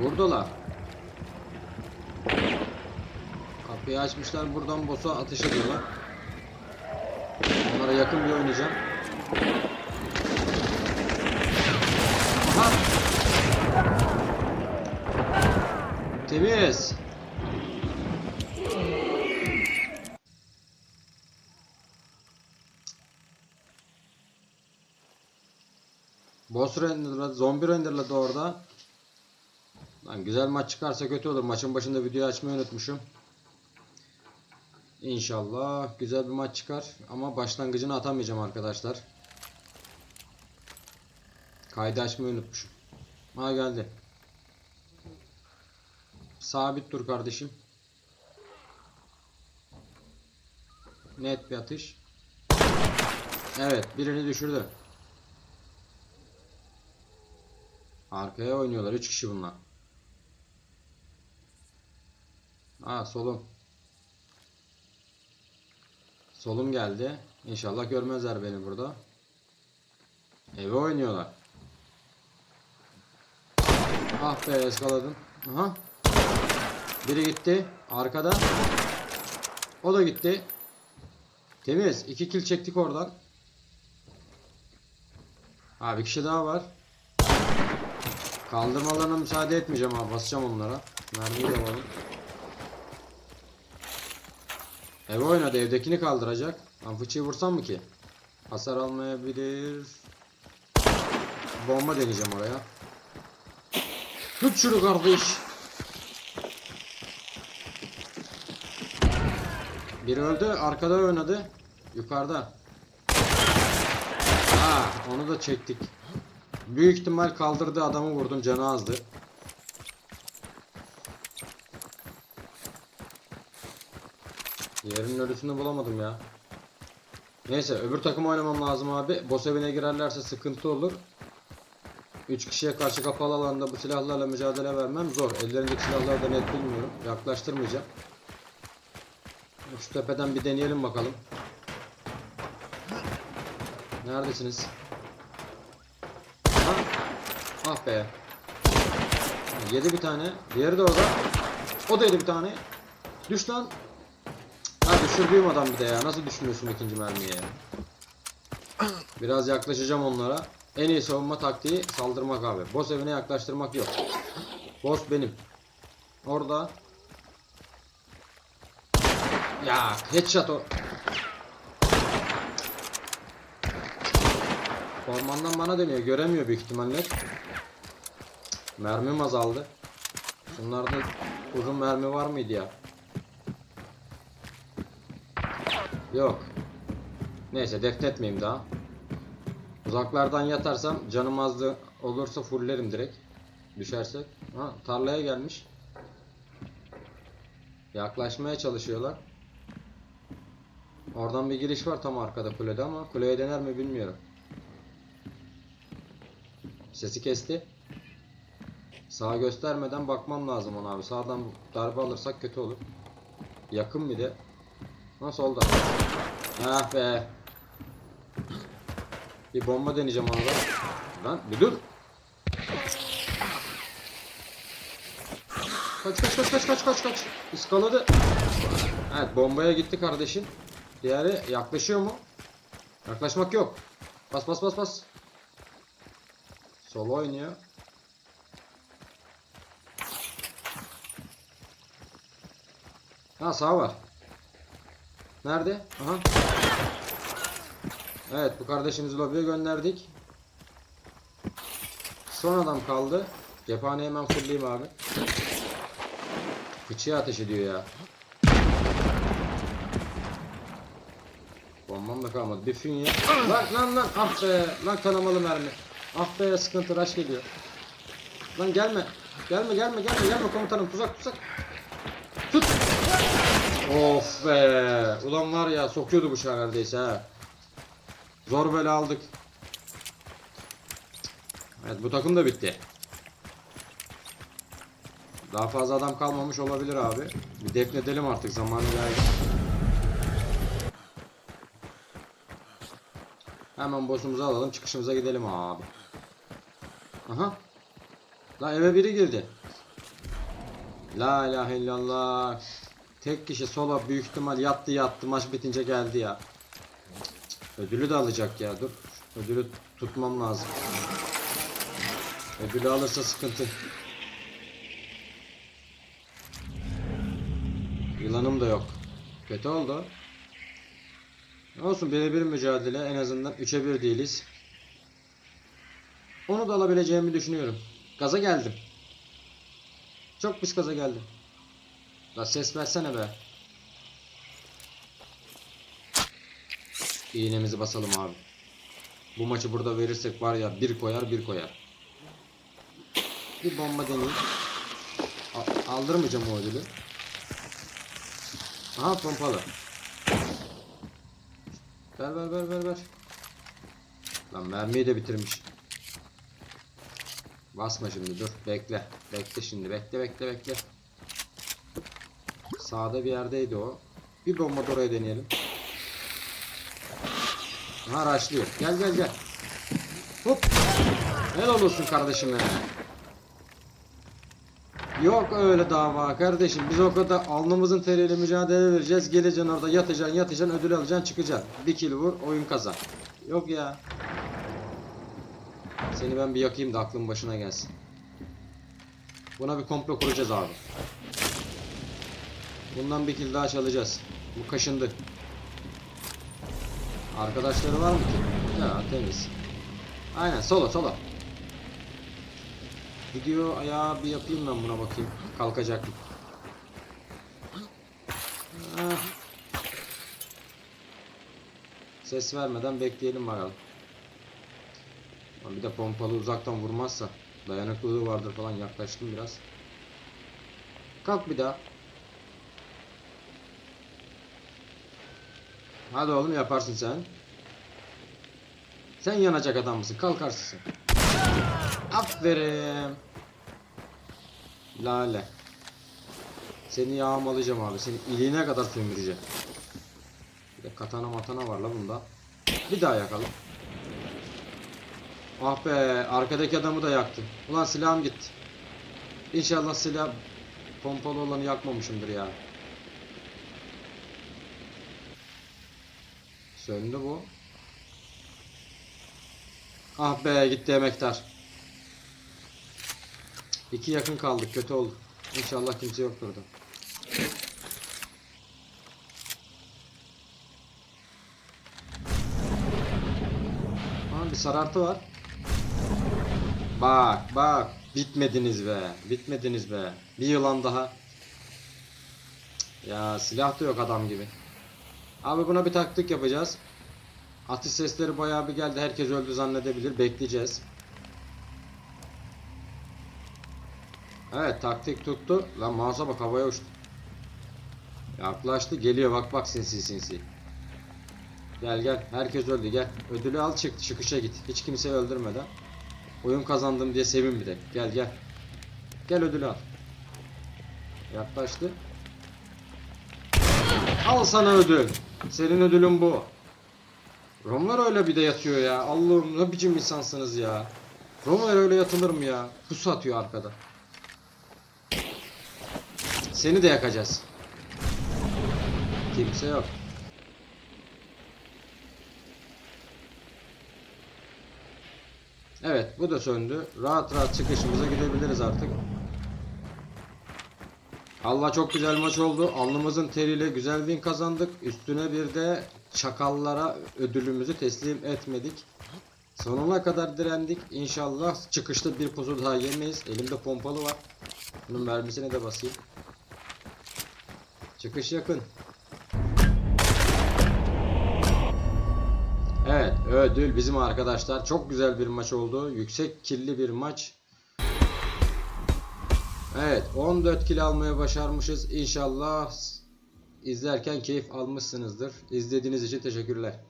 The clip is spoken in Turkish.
Buradalar. Kapıyı açmışlar buradan boss'a ateş ediyorlar. Onlara yakın bir oynayacağım. Aha! Temiz. Boss renderladı, zombi renderladı orada. Lan güzel maç çıkarsa kötü olur. Maçın başında video açmayı unutmuşum. İnşallah güzel bir maç çıkar. Ama başlangıcını atamayacağım arkadaşlar. Kaydı açmayı unutmuşum. Ha geldi. Sabit dur kardeşim. Net bir atış. Evet birini düşürdü. Arkaya oynuyorlar. 3 kişi bunlar. Ha solum. Solum geldi. İnşallah görmezler beni burada. Eve oynuyorlar. Ah be eskaladım. Aha. Biri gitti. Arkada. O da gitti. Temiz. İki kill çektik oradan. Ha bir kişi daha var. Kaldırmalarına müsaade etmeyeceğim abi. Basacağım onlara. Mermiyi de alalım. Eve oynadı. Evdekini kaldıracak. Lan fıçıyı vursam mı ki? Hasar almayabilir. Bomba deneyeceğim oraya. Tut şunu kardeş. Biri öldü. Arkada oynadı. Yukarıda. Ha, onu da çektik. Büyük ihtimal kaldırdı adamı vurdum canı azdı. Diğerinin ölüsünü bulamadım ya. Neyse öbür takım oynamam lazım abi. Boss evine girerlerse sıkıntı olur. 3 kişiye karşı kapalı alanda bu silahlarla mücadele vermem zor. Ellerindeki silahları da net bilmiyorum. Yaklaştırmayacağım. Şu tepeden bir deneyelim bakalım. Neredesiniz? Ha? Ah be. Yedi bir tane. Diğeri de orada. O da yedi bir tane. Düş lan. Düşürdüğüm adam bir de ya. Nasıl düşmüyorsun ikinci mermiye ya? Biraz yaklaşacağım onlara. En iyi savunma taktiği saldırmak abi. Boss evine yaklaştırmak yok. Boss benim. Orada. Ya headshot o. Ormandan bana dönüyor. Göremiyor büyük ihtimalle. Mermim azaldı. Bunlarda uzun mermi var mıydı ya? Yok. Neyse defnetmeyeyim daha. Uzaklardan yatarsam canım azdı olursa fullerim direkt. Düşersek. Ha tarlaya gelmiş. Yaklaşmaya çalışıyorlar. Oradan bir giriş var tam arkada kulede ama kuleye dener mi bilmiyorum. Sesi kesti. Sağa göstermeden bakmam lazım ona abi. Sağdan darbe alırsak kötü olur. Yakın bir de. Ha solda. Ah be. Bir bomba deneyeceğim ona da. Lan bir dur. Kaç kaç kaç kaç kaç kaç kaç. İskaladı. Evet bombaya gitti kardeşim. Diğeri yaklaşıyor mu? Yaklaşmak yok. Bas bas bas bas. Solo oynuyor. Ha sağ var. Nerede? Aha. Evet bu kardeşimizi lobiye gönderdik. Son adam kaldı. Cephaneyi hemen fullleyeyim abi. Fıçıya ateş ediyor ya. Bombam da kalmadı. Bir fünye. Lan lan lan ah be. Lan kanamalı mermi. Ah be sıkıntı rush geliyor. Lan gelme. Gelme gelme gelme gelme komutanım tuzak tuzak. Tut. Of be. Ulan var ya sokuyordu bıçağı neredeyse ha. Zor bela aldık. Evet bu takım da bitti. Daha fazla adam kalmamış olabilir abi. Bir defnedelim artık zamanı geldi. Hemen boss'umuzu alalım çıkışımıza gidelim abi. Aha. La eve biri girdi. La ilahe illallah. Tek kişi sola büyük ihtimal yattı yattı maç bitince geldi ya. Ödülü de alacak ya dur. Ödülü tutmam lazım. Ödülü alırsa sıkıntı. Yılanım da yok. Kötü oldu. Olsun birebir mücadele en azından 3'e 1 değiliz. Onu da alabileceğimi düşünüyorum. Gaza geldim. Çok pis gaza geldim. La ses versene be. İğnemizi basalım abi. Bu maçı burada verirsek var ya bir koyar bir koyar. Bir bomba deneyeyim. A- aldırmayacağım o ödülü. Aha pompalı. Ver ver ver ver ver. Lan mermiyi de bitirmiş. Basma şimdi dur bekle. Bekle şimdi bekle bekle bekle. Sağda bir yerdeydi o. Bir bomba da oraya deneyelim. Aha araçlıyor. Gel gel gel. Hop. Helal olsun kardeşim ya. Yok öyle dava kardeşim. Biz o kadar alnımızın teriyle mücadele vereceğiz. Geleceksin orada yatacaksın yatacaksın ödül alacaksın çıkacaksın. Bir kill vur oyun kazan. Yok ya. Seni ben bir yakayım da aklın başına gelsin. Buna bir komplo kuracağız abi. Bundan bir kill daha çalacağız. Bu kaşındı. Arkadaşları var mı ki? Ya temiz. Aynen solo solo. Gidiyor ayağı bir yapayım ben buna bakayım. Kalkacak mı? Ah. Ses vermeden bekleyelim bakalım. Bir de pompalı uzaktan vurmazsa dayanıklılığı vardır falan yaklaştım biraz. Kalk bir daha. Hadi oğlum yaparsın sen. Sen yanacak adam mısın? Kalkarsın sen. Aferin. Lale. Seni yağmalayacağım abi. Seni iliğine kadar sömüreceğim. Bir de katana matana var la bunda. Bir daha yakalım. Ah be arkadaki adamı da yaktı. Ulan silahım gitti. İnşallah silah pompalı olanı yakmamışımdır ya. Söndü bu. Ah be gitti emektar. İki yakın kaldık kötü oldu. İnşallah kimse yoktur da. Aa, bir sarartı var. Bak bak bitmediniz be. Bitmediniz be. Bir yılan daha. Ya silah da yok adam gibi. Abi buna bir taktik yapacağız. Atış sesleri bayağı bir geldi. Herkes öldü zannedebilir. Bekleyeceğiz. Evet taktik tuttu. Lan mouse'a bak havaya uçtu. Yaklaştı geliyor bak bak sinsi sinsi. Gel gel herkes öldü gel. Ödülü al çık çıkışa git. Hiç kimseyi öldürmeden. Oyun kazandım diye sevin bir de. Gel gel. Gel ödülü al. Yaklaştı. Al sana ödül. Senin ödülün bu. Romlar öyle bir de yatıyor ya. Allah'ım ne biçim insansınız ya. Romlar öyle yatılır mı ya? Pusu atıyor arkada. Seni de yakacağız. Kimse yok. Evet bu da söndü. Rahat rahat çıkışımıza gidebiliriz artık. Allah çok güzel maç oldu. Alnımızın teriyle güzel win kazandık. Üstüne bir de çakallara ödülümüzü teslim etmedik. Sonuna kadar direndik. İnşallah çıkışta bir pusu daha yemeyiz. Elimde pompalı var. Bunun mermisine de basayım. Çıkış yakın. Evet ödül bizim arkadaşlar. Çok güzel bir maç oldu. Yüksek killi bir maç. Evet 14 kill almaya başarmışız. İnşallah izlerken keyif almışsınızdır. İzlediğiniz için teşekkürler.